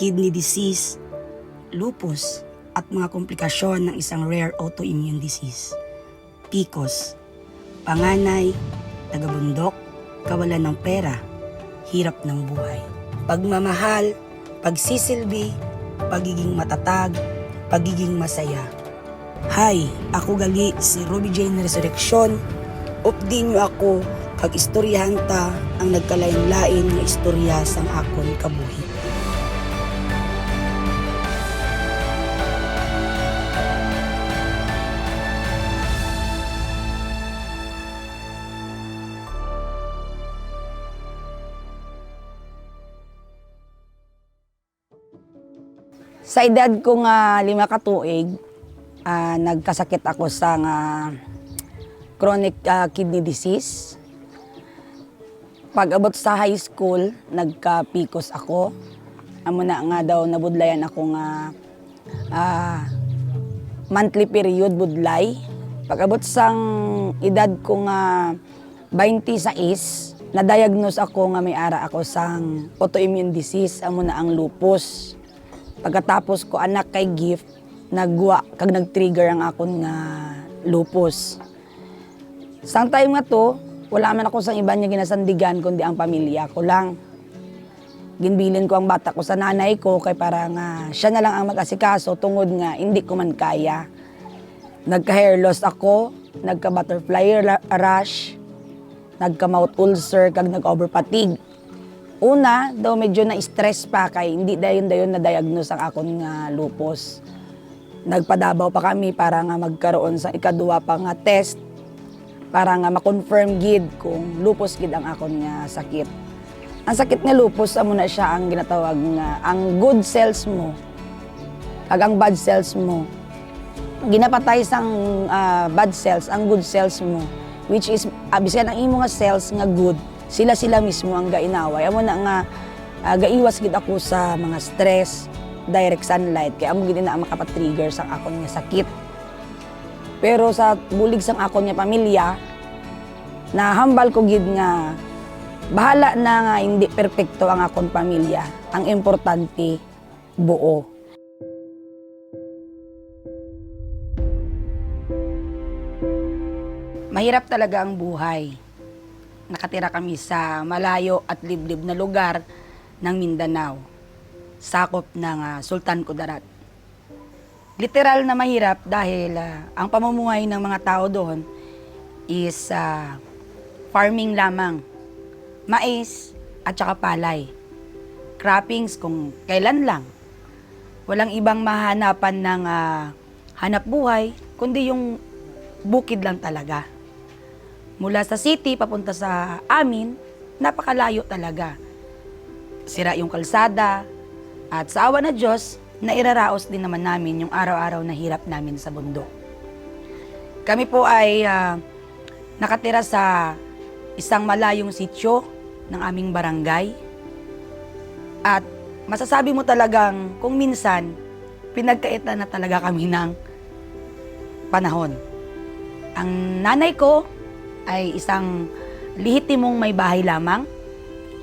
kidney disease, lupus, at mga komplikasyon ng isang rare autoimmune disease. PCOS, panganay, tagabundok, kawalan ng pera, hirap ng buhay. Pagmamahal, pagsisilbi, pagiging matatag, pagiging masaya. Hi, ako gali si Ruby Jane Resurrection. Updi nyo ako kag istoryahan ta ang nagkalain-lain nga istorya sang akon kabuhi. Sa edad ko nga lima ka tuig, ah, nagkasakit ako sa nga chronic ah, kidney disease. Pag abot sa high school, nagka-PCOS ako. Amo na nga daw nabudlayan ako nga ah, monthly period budlay. Pag abot sang edad ko nga 20 sa is, na-diagnose ako nga may ara ako sang autoimmune disease, amo na ang lupus. Pagkatapos ko anak kay gift, nagwa kag nag-trigger ang akon nga lupus. Sang time nga to, wala man ako sang iba niya ginasandigan kundi ang pamilya ko lang. Ginbilin ko ang bata ko sa nanay ko kay para nga siya na lang ang mag-asikaso tungod nga hindi ko man kaya. Nagka-hair loss ako, nagka-butterfly ra- rash, nagka-mouth ulcer, kag nag-overfatigue. Una, daw medyo na-stress pa kay hindi dayon dayon na diagnose ang akon nga lupus. Nagpadabaw pa kami para nga magkaroon sa ikaduwa pa nga test para nga ma-confirm gid kung lupus gid ang akon nga sakit. Ang sakit nga lupus amo na siya ang ginatawag nga ang good cells mo kag ang bad cells mo. Ginapatay sang ah, bad cells ang good cells mo which is abisan ang imo nga cells nga good sila sila mismo ang gainaway. Amo na nga ah, gaiwas gid ako sa mga stress, direct sunlight kay amo gid na makapatrigger sa akon nga sakit. Pero sa bulig sang akon nga pamilya, nahambal ko gid nga bahala na nga hindi perpekto ang akon pamilya. Ang importante buo. Mahirap talaga ang buhay. Nakatira kami sa malayo at liblib na lugar ng Mindanao, sakop ng ah, Sultan Kudarat. Literal na mahirap dahil ah, ang pamumuhay ng mga tao doon is ah, farming lamang. Mais at saka palay. Croppings kung kailan lang. Walang ibang mahanapan ng ah, hanap buhay, kundi yung bukid lang talaga. Mula sa city papunta sa amin, napakalayo talaga. Sira yung kalsada, at sa awa na Diyos, nairaraos din naman namin yung araw-araw na hirap namin sa bundok. Kami po ay ah, nakatira sa isang malayong sityo ng aming barangay. At masasabi mo talagang kung minsan, pinagkaitan na talaga kami ng panahon. Ang nanay ko ay isang lihitimong may bahay lamang.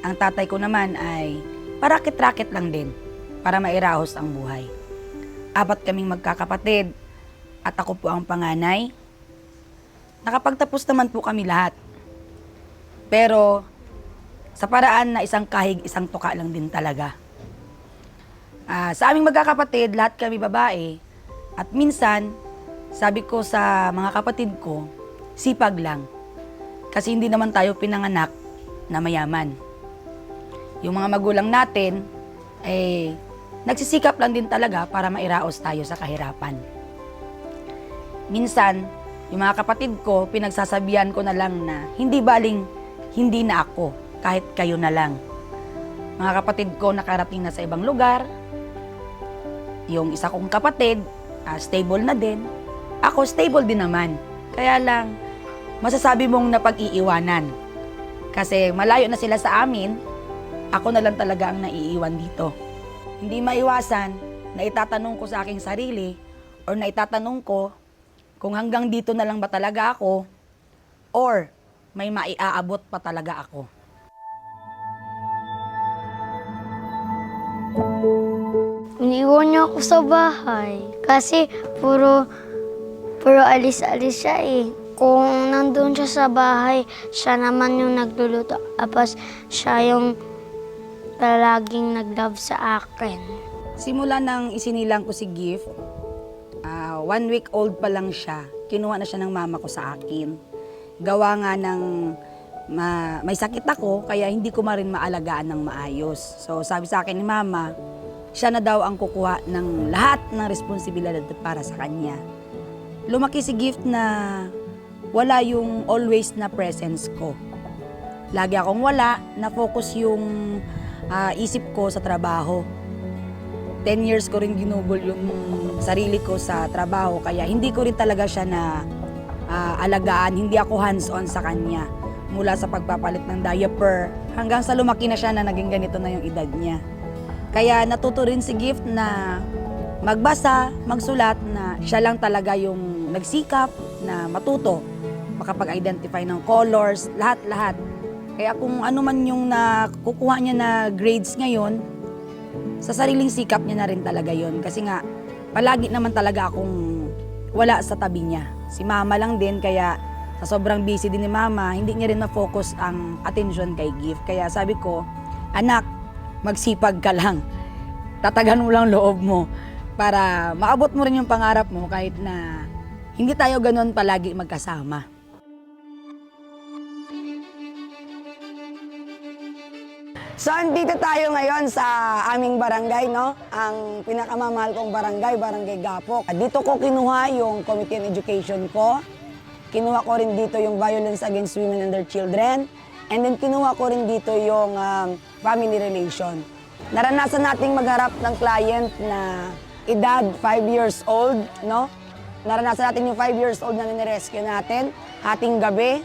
Ang tatay ko naman ay parakit-rakit lang din para mairahos ang buhay. Apat kaming magkakapatid at ako po ang panganay. Nakapagtapos naman po kami lahat. Pero sa paraan na isang kahig, isang tuka lang din talaga. Ah, sa aming magkakapatid, lahat kami babae. At minsan, sabi ko sa mga kapatid ko, sipag lang. Kasi hindi naman tayo pinanganak na mayaman. Yung mga magulang natin, eh, nagsisikap lang din talaga para mairaos tayo sa kahirapan. Minsan, yung mga kapatid ko, pinagsasabihan ko na lang na hindi baling hindi na ako, kahit kayo na lang. Mga kapatid ko nakarating na sa ibang lugar. Yung isa kong kapatid, ah, stable na din. Ako stable din naman. Kaya lang, masasabi mong napag-iiwanan. Kasi malayo na sila sa amin, ako na lang talaga ang naiiwan dito. Hindi maiwasan na itatanong ko sa aking sarili or na itatanong ko kung hanggang dito na lang ba talaga ako or may maiaabot pa talaga ako. Iniwan niya ako sa bahay. Kasi puro, puro alis-alis siya eh. Kung nandun siya sa bahay, siya naman yung nagluluto. Tapos siya yung palaging nag-love sa akin. Simula nang isinilang ko si Gift, ah, one week old pa lang siya, kinuha na siya ng mama ko sa akin. Gawa nga ng ma- may sakit ako, kaya hindi ko ma rin maalagaan ng maayos. So sabi sa akin ni mama, siya na daw ang kukuha ng lahat ng responsibilidad para sa kanya. Lumaki si Gift na wala yung always na presence ko. Lagi akong wala, na-focus yung ah, isip ko sa trabaho. 10 years ko rin ginugol yung sarili ko sa trabaho kaya hindi ko rin talaga siya na ah, alagaan, hindi ako hands-on sa kanya mula sa pagpapalit ng diaper hanggang sa lumaki na siya na naging ganito na yung edad niya. Kaya natuto rin si Gift na magbasa, magsulat na siya lang talaga yung nagsikap na matuto, makapag-identify ng colors, lahat-lahat. Kaya kung ano man yung nakukuha niya na grades ngayon, sa sariling sikap niya na rin talaga yon Kasi nga, palagi naman talaga akong wala sa tabi niya. Si mama lang din, kaya sa sobrang busy din ni mama, hindi niya rin na-focus ang attention kay Gift. Kaya sabi ko, anak, magsipag ka lang. Tatagan mo lang loob mo para maabot mo rin yung pangarap mo kahit na hindi tayo ganun palagi magkasama. So, andito tayo ngayon sa aming barangay, no? Ang pinakamamahal kong barangay, Barangay Gapok. Dito ko kinuha yung Committee on Education ko. Kinuha ko rin dito yung Violence Against Women and Their Children. And then kinuha ko rin dito yung um, Family Relation. Naranasan nating magharap ng client na edad 5 years old, no? Naranasan natin yung 5 years old na nirescue natin, hating gabi.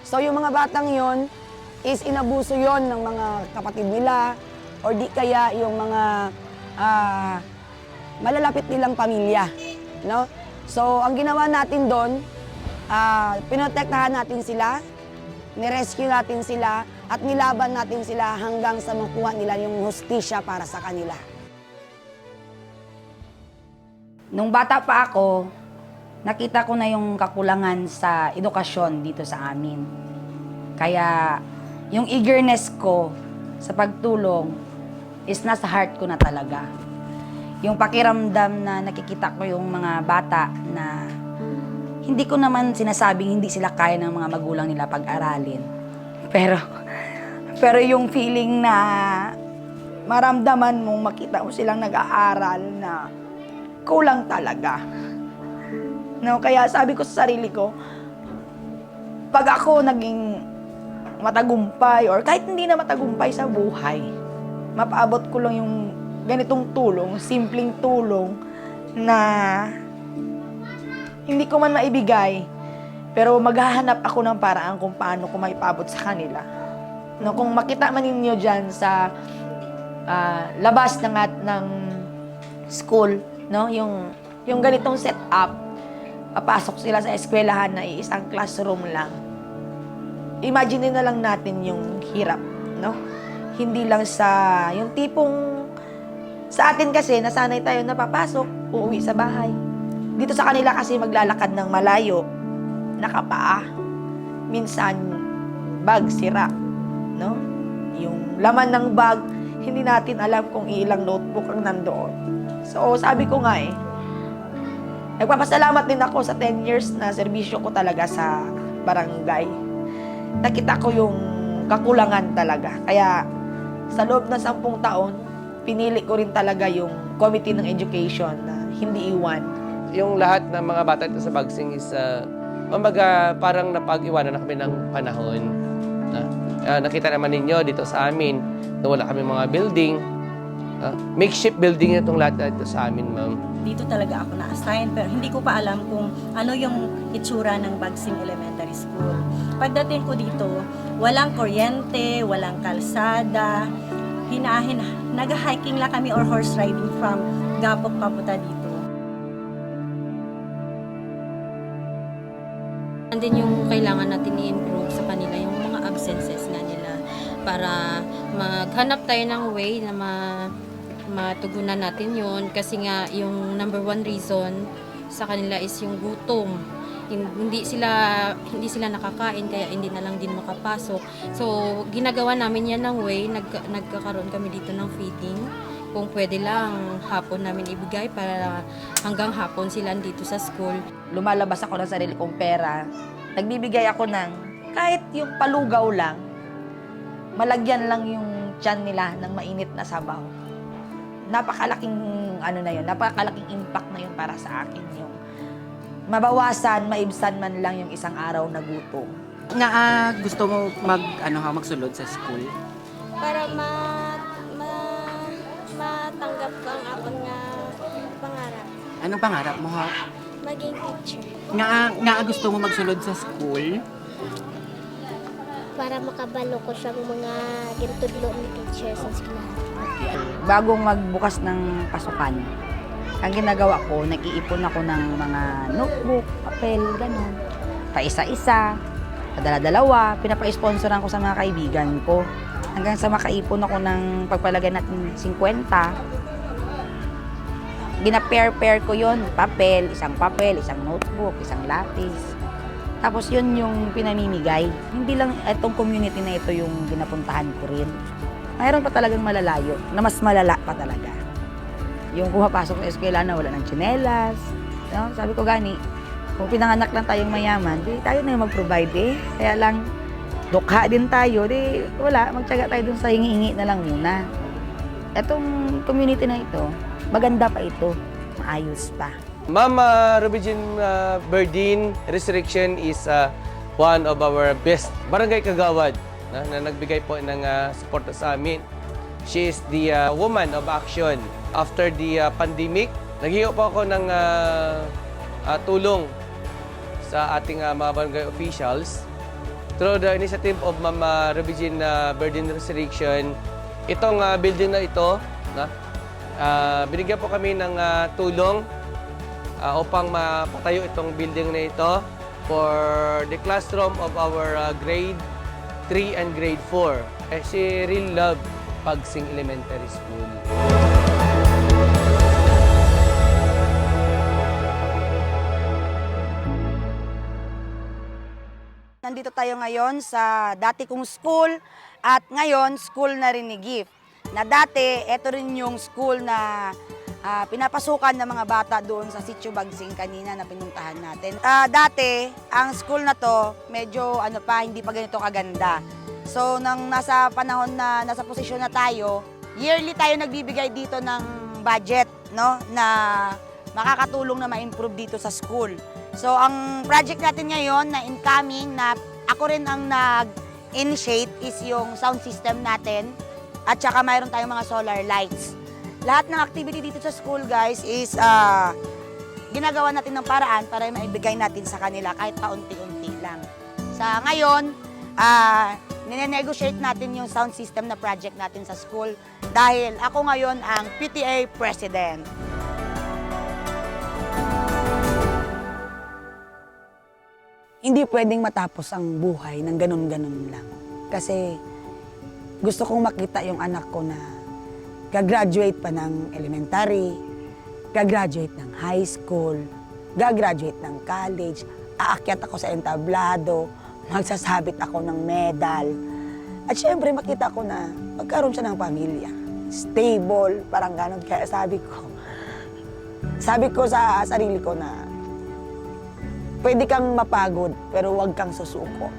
So yung mga batang yon is inabuso yon ng mga kapatid nila or di kaya yung mga ah, malalapit nilang pamilya. No? So, ang ginawa natin doon, ah, pinotektahan natin sila, nirescue natin sila, at nilaban natin sila hanggang sa makuha nila yung hustisya para sa kanila. Nung bata pa ako, nakita ko na yung kakulangan sa edukasyon dito sa amin. Kaya yung eagerness ko sa pagtulong is nasa heart ko na talaga. Yung pakiramdam na nakikita ko yung mga bata na hindi ko naman sinasabing hindi sila kaya ng mga magulang nila pag-aralin. Pero, pero yung feeling na maramdaman mong makita mo silang nag-aaral na kulang talaga. No, kaya sabi ko sa sarili ko, pag ako naging matagumpay or kahit hindi na matagumpay sa buhay, mapaabot ko lang yung ganitong tulong, simpleng tulong na hindi ko man maibigay, pero maghahanap ako ng paraan kung paano ko maipabot sa kanila. No, kung makita man ninyo dyan sa ah, labas ng, at, ng school, no, yung, yung ganitong setup, papasok sila sa eskwelahan na isang classroom lang imagine na lang natin yung hirap, no? Hindi lang sa, yung tipong, sa atin kasi, nasanay tayo na papasok, uuwi sa bahay. Dito sa kanila kasi maglalakad ng malayo, nakapaa. Minsan, bag sira, no? Yung laman ng bag, hindi natin alam kung ilang notebook ang nandoon. So, sabi ko nga eh, nagpapasalamat din ako sa 10 years na serbisyo ko talaga sa barangay nakita ko yung kakulangan talaga. Kaya sa loob ng sampung taon, pinili ko rin talaga yung Committee ng Education na hindi iwan. Yung lahat ng mga bata dito sa Bagsing is, uh, kumbaga, parang napag-iwanan na kami ng panahon. Na, ah, nakita naman ninyo dito sa amin, na wala kami mga building. Ah, makeshift building itong lahat dito sa amin, ma'am. dito talaga ako na-assign pero hindi ko pa alam kung ano yung itsura ng Bagsim Elementary School. Pagdating ko dito, walang kuryente, walang kalsada, hinahin, nag-hiking lang kami or horse riding from Gapok papunta dito. Andin yung kailangan natin i-improve sa kanila, yung mga absences nga nila para maghanap tayo ng way na ma matugunan natin yun kasi nga yung number one reason sa kanila is yung gutom. Hin- Hindi sila hindi sila nakakain kaya hindi na lang din makapasok. So ginagawa namin yan ng way nag, nagkakaroon kami dito ng feeding. Kung pwede lang hapon namin ibigay para hanggang hapon sila dito sa school. lumalabas ako ng sarili kong pera, nagbibigay ako ng kahit yung palugaw lang, malagyan lang yung tiyan nila ng mainit na sabaw. Napakalaking ano na yun, napakalaking impact na yun para sa akin yung mabawasan, maibsan man lang yung isang araw na gutom. Nga ah, gusto mo mag ano ha magsulod sa school? para ma, ma, matanggap ko ang akong nga pangarap. Anong pangarap mo ha? Maging teacher. Nga nga gusto mo magsulod sa school? Para makabalo ko siyang mga gintudlo ni teacher sa eskwelahan. Bagong magbukas ng pasukan, ang ginagawa ko, nag-iipon ako ng mga notebook, papel, ganun. Pa-isa-isa, padala-dalawa, pinapa-sponsoran ko sa mga kaibigan ko. Hanggang sa makaipon ako ng pagpalagay natin 50. Gina-pair-pair ko yon papel, isang papel, isang notebook, isang lapis. Tapos yun yung pinamimigay. Hindi lang itong community na ito yung ginapuntahan ko rin. Mayroon pa talagang malalayo, na mas malala pa talaga. Yung pumapasok sa eskwela na wala ng tsinelas. No? Sabi ko gani, kung pinanganak lang tayong mayaman, di tayo na yung mag-provide eh. Kaya lang, dukha din tayo, di wala, magtyaga tayo dun sa hingi-hingi na lang muna. Etong community na ito, maganda pa ito, maayos pa. Mama Rubijin uh, Berdin Resurrection is uh, one of our best barangay kagawad na, na nagbigay po ng uh, suporta sa amin. She is the uh, woman of action. After the uh, pandemic, naghiyo po ako ng uh, uh, tulong sa ating uh, mga barangay officials through the initiative of Mama Rubijin uh, Berdin Resurrection. Itong uh, building na ito, na, uh, binigyan po kami ng uh, tulong uh, upang mapatayo itong building na ito for the classroom of our uh, grade 3 and grade 4. Eh, she really loved Pagsing Elementary School. Nandito tayo ngayon sa dati kong school at ngayon school na rin ni Gift. Na dati, ito rin yung school na ah, pinapasukan ng mga bata doon sa Sitio Bagsing kanina na pinuntahan natin. Ah, dati, ang school na to, medyo ano pa, hindi pa ganito kaganda. So, nang nasa panahon na nasa posisyon na tayo, yearly tayo nagbibigay dito ng budget, no? Na makakatulong na ma-improve dito sa school. So, ang project natin ngayon na incoming na ako rin ang nag-initiate is yung sound system natin at saka mayroon tayong mga solar lights. Lahat ng activity dito sa school, guys, is ah, ginagawa natin ng paraan para maibigay natin sa kanila kahit paunti-unti lang. Sa ngayon, ah, nine-negotiate natin yung sound system na project natin sa school dahil ako ngayon ang PTA President. Hindi pwedeng matapos ang buhay ng ganun-ganun lang. Kasi gusto kong makita yung anak ko na gagraduate pa ng elementary, gagraduate ng high school, gagraduate ng college, aakyat ako sa entablado, magsasabit ako ng medal. At syempre makita ko na magkaroon siya ng pamilya. Stable, parang ganun. Kaya sabi ko, sabi ko sa sarili ko na pwede kang mapagod, pero huwag kang susuko.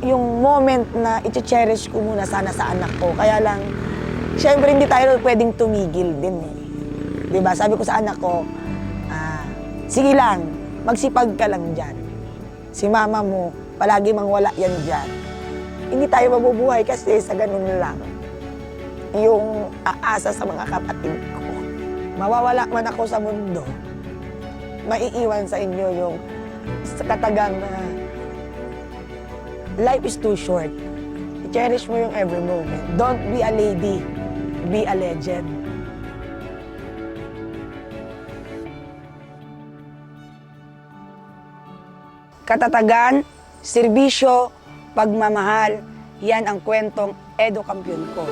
Yung moment na i-cherish ko muna sana sa anak ko. Kaya lang, syempre hindi tayo pwedeng tumigil din eh. ba? Sabi ko sa anak ko, ah, sige lang, magsipag ka lang dyan. Si mama mo, palagi mang wala yan dyan. Hindi tayo mabubuhay kasi sa ganun lang. Yung aasa sa mga kapatid ko. Mawawala man ako sa mundo, maiiwan sa inyo yung katagang na life is too short. I-cherish mo yung every moment. Don't be a lady, be a legend. Katatagan, serbisyo, pagmamahal, yan ang kwentong edo kampiyon ko.